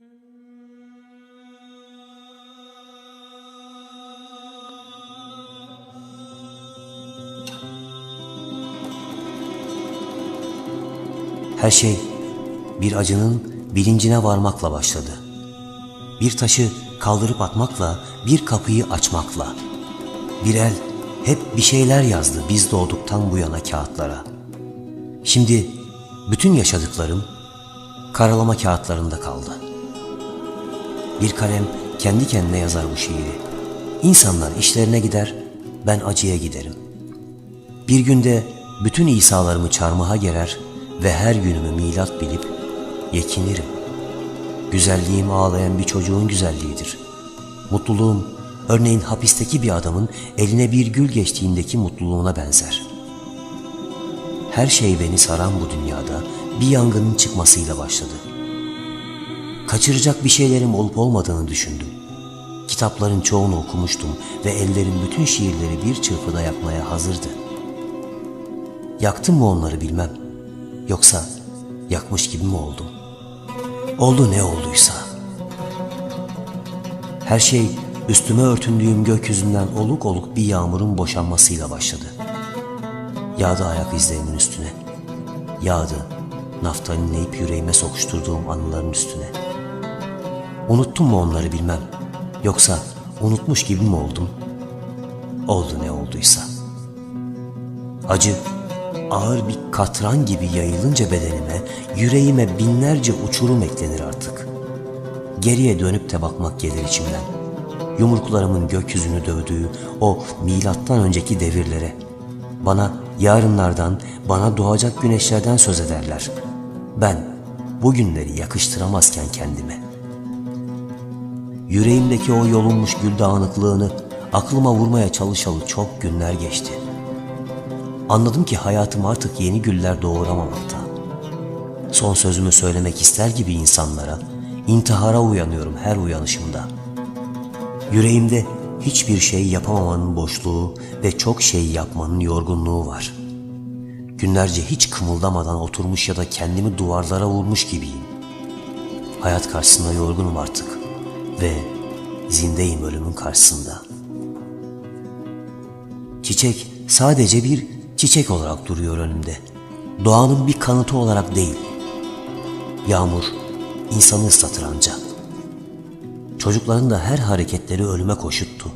Her şey bir acının bilincine varmakla başladı. Bir taşı kaldırıp atmakla, bir kapıyı açmakla. Bir el hep bir şeyler yazdı biz doğduktan bu yana kağıtlara. Şimdi bütün yaşadıklarım karalama kağıtlarında kaldı. Bir kalem kendi kendine yazar bu şiiri. İnsanlar işlerine gider, ben acıya giderim. Bir günde bütün İsa'larımı çarmıha gerer ve her günümü milat bilip yekinirim. Güzelliğim ağlayan bir çocuğun güzelliğidir. Mutluluğum örneğin hapisteki bir adamın eline bir gül geçtiğindeki mutluluğuna benzer. Her şey beni saran bu dünyada bir yangının çıkmasıyla başladı. Kaçıracak bir şeylerim olup olmadığını düşündüm. Kitapların çoğunu okumuştum ve ellerim bütün şiirleri bir çırpıda yapmaya hazırdı. Yaktım mı onları bilmem. Yoksa yakmış gibi mi oldum? Oldu ne olduysa. Her şey üstüme örtündüğüm gökyüzünden oluk oluk bir yağmurun boşanmasıyla başladı. Yağdı ayak izlerimin üstüne. Yağdı naftalinleyip yüreğime sokuşturduğum anıların üstüne. Unuttum mu onları bilmem. Yoksa unutmuş gibi mi oldum? Oldu ne olduysa. Acı ağır bir katran gibi yayılınca bedenime, yüreğime binlerce uçurum eklenir artık. Geriye dönüp de bakmak gelir içimden. Yumruklarımın gökyüzünü dövdüğü o milattan önceki devirlere. Bana yarınlardan, bana doğacak güneşlerden söz ederler. Ben bu günleri yakıştıramazken kendime. Yüreğimdeki o yolunmuş gül dağınıklığını aklıma vurmaya çalışalı çok günler geçti. Anladım ki hayatım artık yeni güller doğuramamakta. Son sözümü söylemek ister gibi insanlara, intihara uyanıyorum her uyanışımda. Yüreğimde hiçbir şey yapamamanın boşluğu ve çok şey yapmanın yorgunluğu var. Günlerce hiç kımıldamadan oturmuş ya da kendimi duvarlara vurmuş gibiyim. Hayat karşısında yorgunum artık ve zindeyim ölümün karşısında. Çiçek sadece bir çiçek olarak duruyor önümde. Doğanın bir kanıtı olarak değil. Yağmur insanı ıslatır anca. Çocukların da her hareketleri ölüme koşuttu.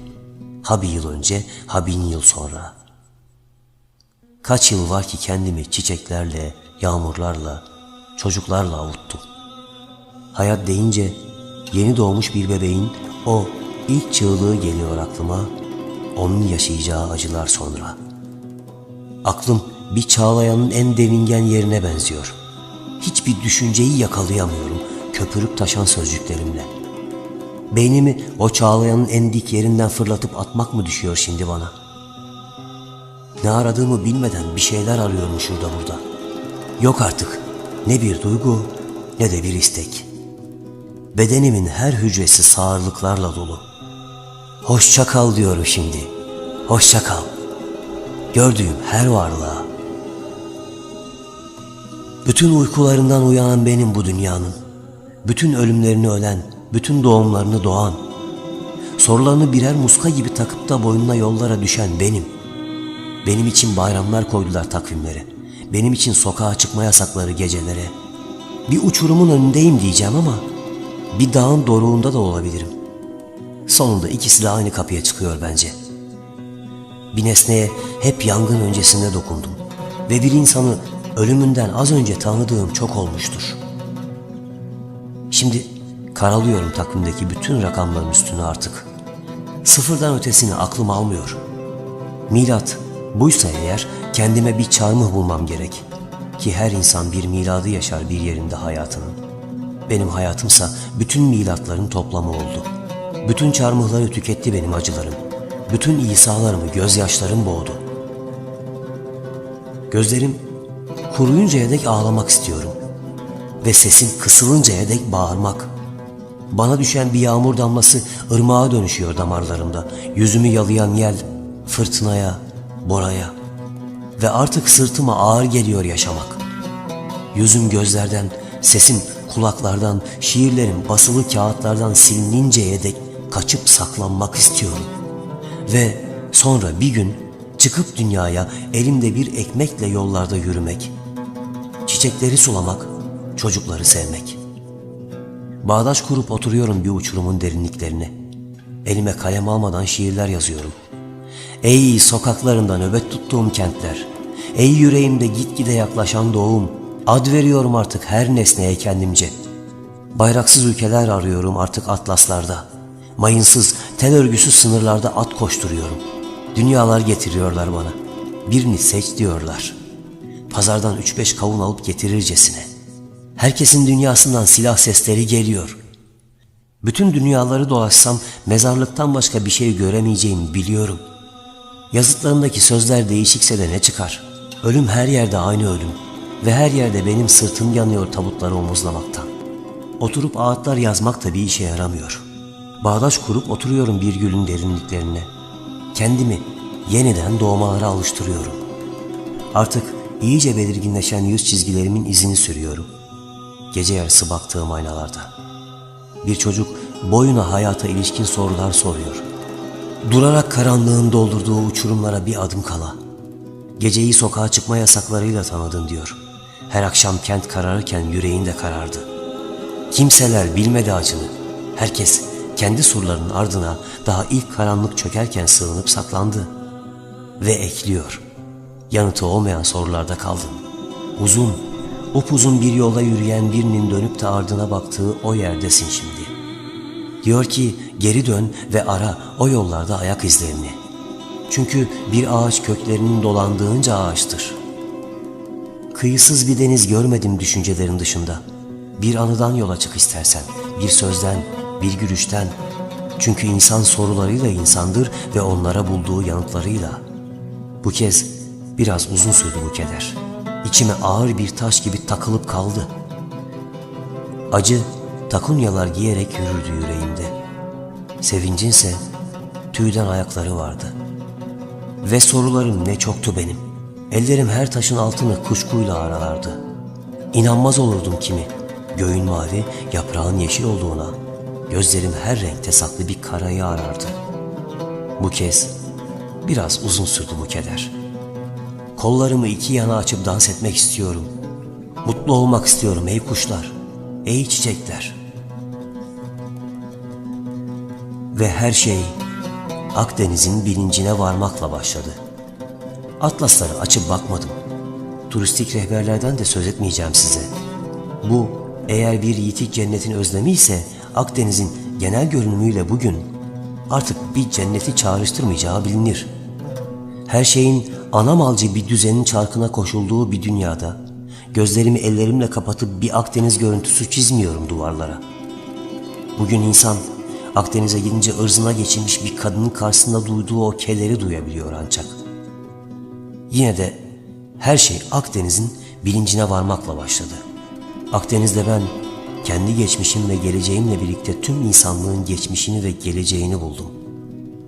Ha bir yıl önce, ha bin yıl sonra. Kaç yıl var ki kendimi çiçeklerle, yağmurlarla, çocuklarla avuttum. Hayat deyince yeni doğmuş bir bebeğin o ilk çığlığı geliyor aklıma, onun yaşayacağı acılar sonra. Aklım bir çağlayanın en devingen yerine benziyor. Hiçbir düşünceyi yakalayamıyorum köpürüp taşan sözcüklerimle. Beynimi o çağlayanın en dik yerinden fırlatıp atmak mı düşüyor şimdi bana? Ne aradığımı bilmeden bir şeyler arıyorum şurada burada. Yok artık ne bir duygu ne de bir istek. Bedenimin her hücresi sağırlıklarla dolu. Hoşça kal diyorum şimdi. Hoşça kal. Gördüğüm her varlığa. Bütün uykularından uyanan benim bu dünyanın. Bütün ölümlerini ölen, bütün doğumlarını doğan. Sorularını birer muska gibi takıp da boynuna yollara düşen benim. Benim için bayramlar koydular takvimlere. Benim için sokağa çıkma yasakları gecelere. Bir uçurumun önündeyim diyeceğim ama bir dağın doruğunda da olabilirim. Sonunda ikisi de aynı kapıya çıkıyor bence. Bir nesneye hep yangın öncesinde dokundum ve bir insanı ölümünden az önce tanıdığım çok olmuştur. Şimdi karalıyorum takvimdeki bütün rakamların üstünü artık. Sıfırdan ötesini aklım almıyor. Milat buysa eğer kendime bir çarmıh bulmam gerek. Ki her insan bir miladı yaşar bir yerinde hayatının. Benim hayatımsa bütün milatların toplamı oldu. Bütün çarmıhları tüketti benim acılarım. Bütün İsa'larımı gözyaşlarım boğdu. Gözlerim kuruyuncaya dek ağlamak istiyorum. Ve sesim kısılıncaya dek bağırmak. Bana düşen bir yağmur damlası ırmağa dönüşüyor damarlarımda. Yüzümü yalayan yel fırtınaya, boraya. Ve artık sırtıma ağır geliyor yaşamak. Yüzüm gözlerden, sesim kulaklardan, şiirlerim basılı kağıtlardan silininceye dek kaçıp saklanmak istiyorum. Ve sonra bir gün çıkıp dünyaya elimde bir ekmekle yollarda yürümek, çiçekleri sulamak, çocukları sevmek. Bağdaş kurup oturuyorum bir uçurumun derinliklerine. Elime kalem almadan şiirler yazıyorum. Ey sokaklarında nöbet tuttuğum kentler, ey yüreğimde gitgide yaklaşan doğum, ad veriyorum artık her nesneye kendimce. Bayraksız ülkeler arıyorum artık atlaslarda. Mayınsız, tel örgüsüz sınırlarda at koşturuyorum. Dünyalar getiriyorlar bana. Birini seç diyorlar. Pazardan üç beş kavun alıp getirircesine. Herkesin dünyasından silah sesleri geliyor. Bütün dünyaları dolaşsam mezarlıktan başka bir şey göremeyeceğimi biliyorum. Yazıtlarındaki sözler değişikse de ne çıkar? Ölüm her yerde aynı ölüm ve her yerde benim sırtım yanıyor tabutları omuzlamaktan. Oturup ağıtlar yazmak da bir işe yaramıyor. Bağdaş kurup oturuyorum bir gülün derinliklerine. Kendimi yeniden doğmalara alıştırıyorum. Artık iyice belirginleşen yüz çizgilerimin izini sürüyorum. Gece yarısı baktığım aynalarda. Bir çocuk boyuna hayata ilişkin sorular soruyor. Durarak karanlığın doldurduğu uçurumlara bir adım kala. Geceyi sokağa çıkma yasaklarıyla tanıdın diyor. Her akşam kent kararırken yüreğinde karardı. Kimseler bilmedi acını. Herkes kendi surlarının ardına daha ilk karanlık çökerken sığınıp saklandı. Ve ekliyor. Yanıtı olmayan sorularda kaldın. Uzun, upuzun bir yola yürüyen birinin dönüp de ardına baktığı o yerdesin şimdi. Diyor ki geri dön ve ara o yollarda ayak izlerini. Çünkü bir ağaç köklerinin dolandığınca ağaçtır. Kıyısız bir deniz görmedim düşüncelerin dışında. Bir anıdan yola çık istersen, bir sözden, bir gülüşten. Çünkü insan sorularıyla insandır ve onlara bulduğu yanıtlarıyla. Bu kez biraz uzun sürdü bu keder. İçime ağır bir taş gibi takılıp kaldı. Acı takunyalar giyerek yürürdü yüreğimde. Sevincinse tüyden ayakları vardı. Ve sorularım ne çoktu benim. Ellerim her taşın altını kuşkuyla aralardı. İnanmaz olurdum kimi. Göğün mavi, yaprağın yeşil olduğuna. Gözlerim her renkte saklı bir karayı arardı. Bu kez biraz uzun sürdü bu keder. Kollarımı iki yana açıp dans etmek istiyorum. Mutlu olmak istiyorum ey kuşlar, ey çiçekler. Ve her şey Akdeniz'in bilincine varmakla başladı. Atlasları açıp bakmadım. Turistik rehberlerden de söz etmeyeceğim size. Bu eğer bir yitik cennetin özlemi ise Akdeniz'in genel görünümüyle bugün artık bir cenneti çağrıştırmayacağı bilinir. Her şeyin anamalcı bir düzenin çarkına koşulduğu bir dünyada gözlerimi ellerimle kapatıp bir Akdeniz görüntüsü çizmiyorum duvarlara. Bugün insan Akdeniz'e gidince ırzına geçilmiş bir kadının karşısında duyduğu o keleri duyabiliyor ancak. Yine de her şey Akdeniz'in bilincine varmakla başladı. Akdeniz'de ben kendi geçmişim ve geleceğimle birlikte tüm insanlığın geçmişini ve geleceğini buldum.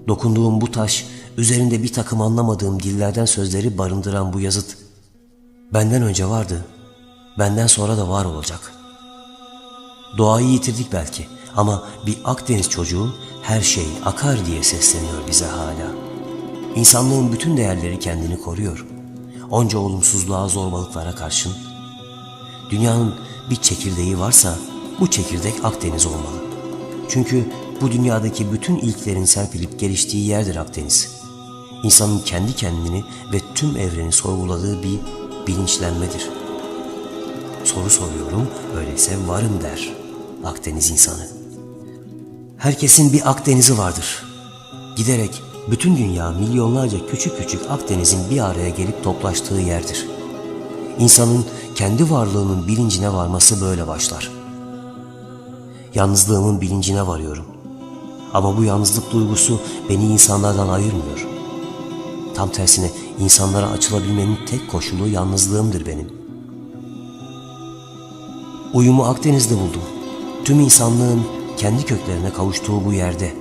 Dokunduğum bu taş, üzerinde bir takım anlamadığım dillerden sözleri barındıran bu yazıt, benden önce vardı, benden sonra da var olacak. Doğayı yitirdik belki ama bir Akdeniz çocuğu her şey akar diye sesleniyor bize hala. İnsanlığın bütün değerleri kendini koruyor. Onca olumsuzluğa, zorbalıklara karşın. Dünyanın bir çekirdeği varsa bu çekirdek Akdeniz olmalı. Çünkü bu dünyadaki bütün ilklerin serpilip geliştiği yerdir Akdeniz. İnsanın kendi kendini ve tüm evreni sorguladığı bir bilinçlenmedir. Soru soruyorum, öyleyse varım der Akdeniz insanı. Herkesin bir Akdeniz'i vardır. Giderek bütün dünya milyonlarca küçük küçük Akdeniz'in bir araya gelip toplaştığı yerdir. İnsanın kendi varlığının bilincine varması böyle başlar. Yalnızlığımın bilincine varıyorum. Ama bu yalnızlık duygusu beni insanlardan ayırmıyor. Tam tersine insanlara açılabilmenin tek koşulu yalnızlığımdır benim. Uyumu Akdeniz'de buldum. Tüm insanlığın kendi köklerine kavuştuğu bu yerde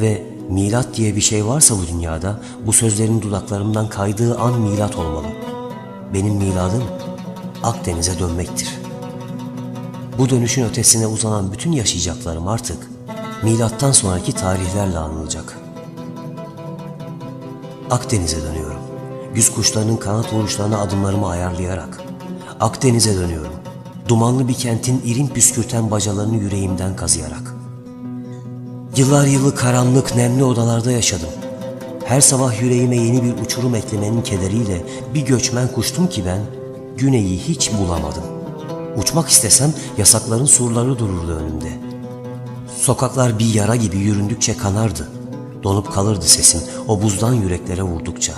ve milat diye bir şey varsa bu dünyada bu sözlerin dudaklarımdan kaydığı an milat olmalı. Benim miladım Akdeniz'e dönmektir. Bu dönüşün ötesine uzanan bütün yaşayacaklarım artık milattan sonraki tarihlerle anılacak. Akdeniz'e dönüyorum. Güz kuşlarının kanat vuruşlarına adımlarımı ayarlayarak. Akdeniz'e dönüyorum. Dumanlı bir kentin irin püskürten bacalarını yüreğimden kazıyarak. Yıllar yılı karanlık, nemli odalarda yaşadım. Her sabah yüreğime yeni bir uçurum eklemenin kederiyle bir göçmen kuştum ki ben güneyi hiç bulamadım. Uçmak istesem yasakların surları dururdu önümde. Sokaklar bir yara gibi yüründükçe kanardı. Donup kalırdı sesim o buzdan yüreklere vurdukça.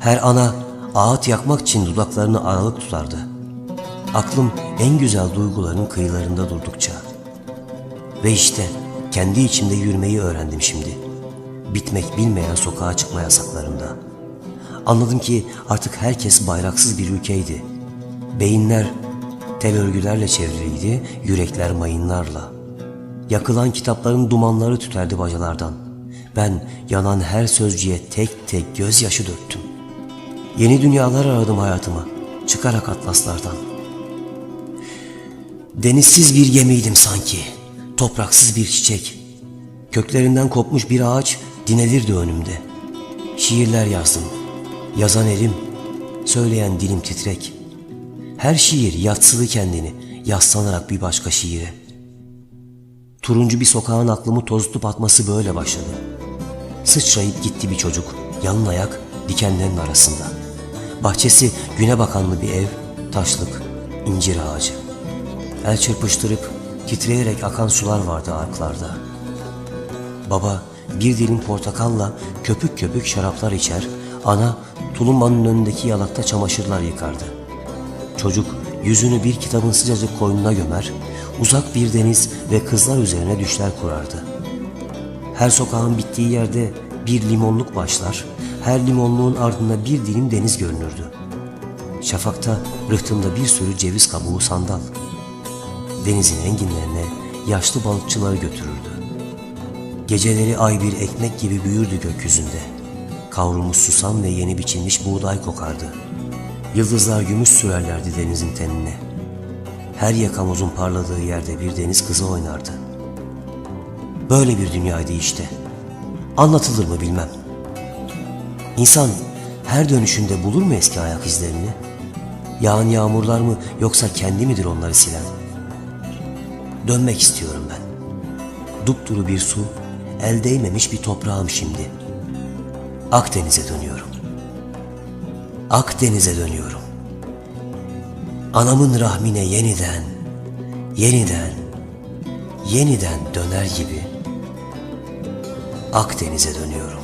Her ana ağıt yakmak için dudaklarını aralık tutardı. Aklım en güzel duyguların kıyılarında durdukça. Ve işte kendi içimde yürümeyi öğrendim şimdi. Bitmek bilmeyen sokağa çıkma yasaklarında. Anladım ki artık herkes bayraksız bir ülkeydi. Beyinler tel örgülerle çevriliydi, yürekler mayınlarla. Yakılan kitapların dumanları tüterdi bacalardan. Ben yanan her sözcüğe tek tek gözyaşı döktüm. Yeni dünyalar aradım hayatıma, çıkarak atlaslardan. Denizsiz bir gemiydim sanki, topraksız bir çiçek. Köklerinden kopmuş bir ağaç dinelirdi önümde. Şiirler yazdım, yazan elim, söyleyen dilim titrek. Her şiir yatsıdı kendini, yaslanarak bir başka şiire. Turuncu bir sokağın aklımı tozutup atması böyle başladı. Sıçrayıp gitti bir çocuk, yalın ayak dikenlerin arasında. Bahçesi güne bakanlı bir ev, taşlık, incir ağacı. El çırpıştırıp titreyerek akan sular vardı arklarda. Baba bir dilim portakalla köpük köpük şaraplar içer, ana tulumbanın önündeki yalakta çamaşırlar yıkardı. Çocuk yüzünü bir kitabın sıcacık koynuna gömer, uzak bir deniz ve kızlar üzerine düşler kurardı. Her sokağın bittiği yerde bir limonluk başlar, her limonluğun ardında bir dilim deniz görünürdü. Şafakta rıhtımda bir sürü ceviz kabuğu sandal. Denizin enginlerine yaşlı balıkçıları götürürdü. Geceleri ay bir ekmek gibi büyürdü gökyüzünde. Kavrulmuş susam ve yeni biçilmiş buğday kokardı. Yıldızlar gümüş sürerlerdi denizin tenine. Her yakamozun parladığı yerde bir deniz kızı oynardı. Böyle bir dünyaydı işte. Anlatılır mı bilmem. İnsan her dönüşünde bulur mu eski ayak izlerini? Yağan yağmurlar mı yoksa kendi midir onları silen? Dönmek istiyorum ben. Dupduru bir su, el değmemiş bir toprağım şimdi. Akdeniz'e dönüyorum. Akdeniz'e dönüyorum. Anamın rahmine yeniden, yeniden, yeniden döner gibi Akdeniz'e dönüyorum.